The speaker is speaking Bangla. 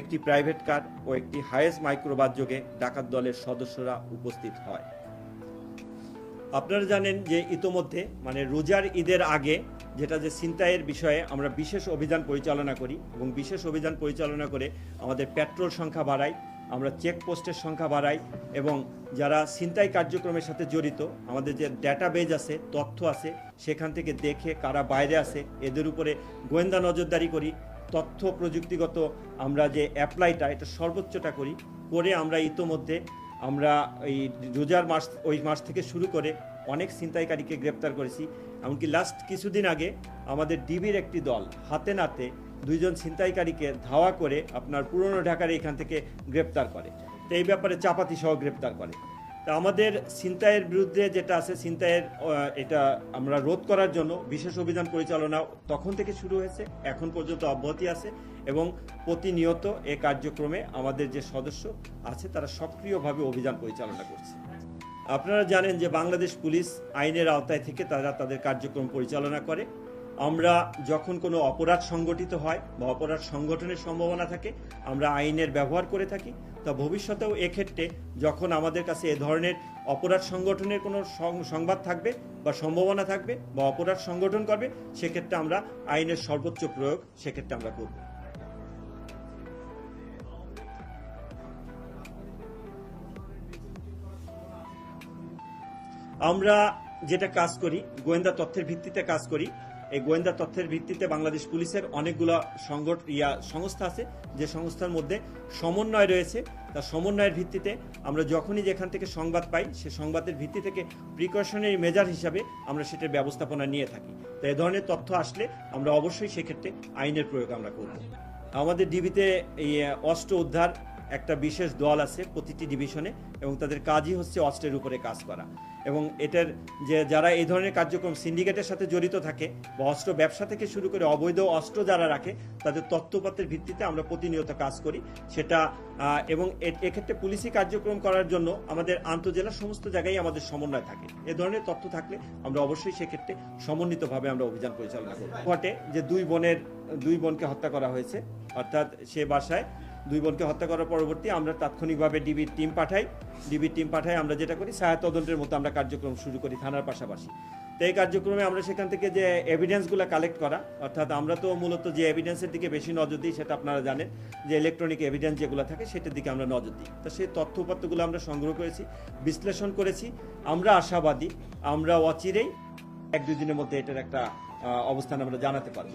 একটি প্রাইভেট কার ও একটি হায়েস্ট মাইক্রোবাস যোগে ডাকাত দলের সদস্যরা উপস্থিত হয়। আপনারা জানেন যে ইতোমধ্যে মানে রোজার ঈদের আগে যেটা যে ছিনতাইয়ের বিষয়ে আমরা বিশেষ অভিযান পরিচালনা করি এবং বিশেষ অভিযান পরিচালনা করে আমাদের পেট্রোল সংখ্যা বাড়াই, আমরা চেকপোস্টের সংখ্যা বাড়াই এবং যারা ছিনতাই কার্যক্রমের সাথে জড়িত, আমাদের যে ডাটাবেজ আছে, তথ্য আছে, সেখান থেকে দেখে কারা বাইরে আছে, এদের উপরে গোয়েন্দা নজরদারি করি তথ্য প্রযুক্তিগত আমরা যে অ্যাপ্লাইটা এটা সর্বোচ্চটা করি, করে আমরা ইতোমধ্যে আমরা এই রোজার মাস, ওই মাস থেকে শুরু করে অনেক ছিনতাইকারীকে গ্রেপ্তার করেছি। এমনকি লাস্ট কিছুদিন আগে আমাদের ডিবির একটি দল হাতে নাতে দুইজন ছিনতাইকারীকে ধাওয়া করে আপনার পুরনো ঢাকার এখান থেকে গ্রেপ্তার করে। তো এই ব্যাপারে চাপাতি সহ গ্রেপ্তার করে। আমাদের ছিনতাইয়ের বিরুদ্ধে যেটা আছে ছিনতাইয়ের এটা আমরা রোধ করার জন্য বিশেষ অভিযান পরিচালনা তখন থেকে শুরু হয়েছে, এখন পর্যন্ত অব্যাহতি আছে এবং প্রতিনিয়ত এ কার্যক্রমে আমাদের যে সদস্য আছে তারা সক্রিয়ভাবে অভিযান পরিচালনা করছে। আপনারা জানেন যে বাংলাদেশ পুলিশ আইনের আওতায় থেকে তারা তাদের কার্যক্রম পরিচালনা করে। আমরা যখন কোনো অপরাধ সংগঠিত হয় বা অপরাধ সংগঠনের সম্ভাবনা থাকে, আমরা আইনের ব্যবহার করে থাকি। তা ভবিষ্যতেও এক্ষেত্রে যখন আমাদের কাছে এ ধরনের অপরাধ সংগঠনের কোনো সংবাদ থাকবে বা সম্ভাবনা থাকবে বা অপরাধ সংগঠন করবে, সেক্ষেত্রে আমরা আইনের সর্বোচ্চ প্রয়োগ সেক্ষেত্রে আমরা করব। আমরা যেটা কাজ করি, গোয়েন্দা তথ্যের ভিত্তিতে কাজ করি এই গোয়েন্দা তথ্যের ভিত্তিতে বাংলাদেশ পুলিশের অনেকগুলো সংগঠ ইয়া সংস্থা আছে, যে সংস্থার মধ্যে সমন্বয় রয়েছে। তার সমন্বয়ের ভিত্তিতে আমরা যখনই যেখান থেকে সংবাদ পাই, সে সংবাদের ভিত্তি থেকে প্রিকশনারি মেজার হিসাবে আমরা সেটার ব্যবস্থাপনা নিয়ে থাকি। তো এ ধরনের তথ্য আসলে আমরা অবশ্যই সেক্ষেত্রে আইনের প্রয়োগ আমরা করব। আমাদের ডিবিতে এই অস্ত্র উদ্ধার একটা বিশেষ দল আছে প্রতিটি ডিভিশনে এবং তাদের কাজই হচ্ছে অস্ত্রের উপরে কাজ করা। এবং এটার যে যারা এই ধরনের কার্যক্রম সিন্ডিকেটের সাথে জড়িত থাকে বা অস্ত্র ব্যবসা থেকে শুরু করে অবৈধ অস্ত্র যারা রাখে, তাদের তথ্যপত্রের ভিত্তিতে আমরা প্রতিনিয়ত কাজ করি। সেটা এবং এক্ষেত্রে পুলিশি কার্যক্রম করার জন্য আমাদের আন্তজেলা সমস্ত জায়গায় আমাদের সমন্বয় থাকে। এ ধরনের তথ্য থাকলে আমরা অবশ্যই সেক্ষেত্রে সমন্বিতভাবে আমরা অভিযান পরিচালনা করি ঘটে যে দুই বোনের, দুই বোনকে হত্যা করা হয়েছে, অর্থাৎ সে বাসায় দুই বোনকে হত্যা করার পরবর্তী আমরা তাৎক্ষণিকভাবে ডিবির টিম পাঠাই। ডিবির টিম পাঠাই আমরা যেটা করি সহায়তা তদন্তের মতো আমরা কার্যক্রম শুরু করি থানার পাশাপাশি। তো এই কার্যক্রমে আমরা সেখান থেকে যে এভিডেন্সগুলো কালেক্ট করা, অর্থাৎ আমরা তো মূলত যে এভিডেন্সের দিকে বেশি নজর দিই সেটা আপনারা জানেন, যে ইলেকট্রনিক এভিডেন্স যেগুলো থাকে সেটার দিকে আমরা নজর দিই। তো সেই তথ্য আমরা সংগ্রহ করেছি, বিশ্লেষণ করেছি, আমরা আশাবাদী, আমরা অচিরেই এক দুই দিনের মধ্যে এটার একটা অবস্থান আমরা জানাতে পারব।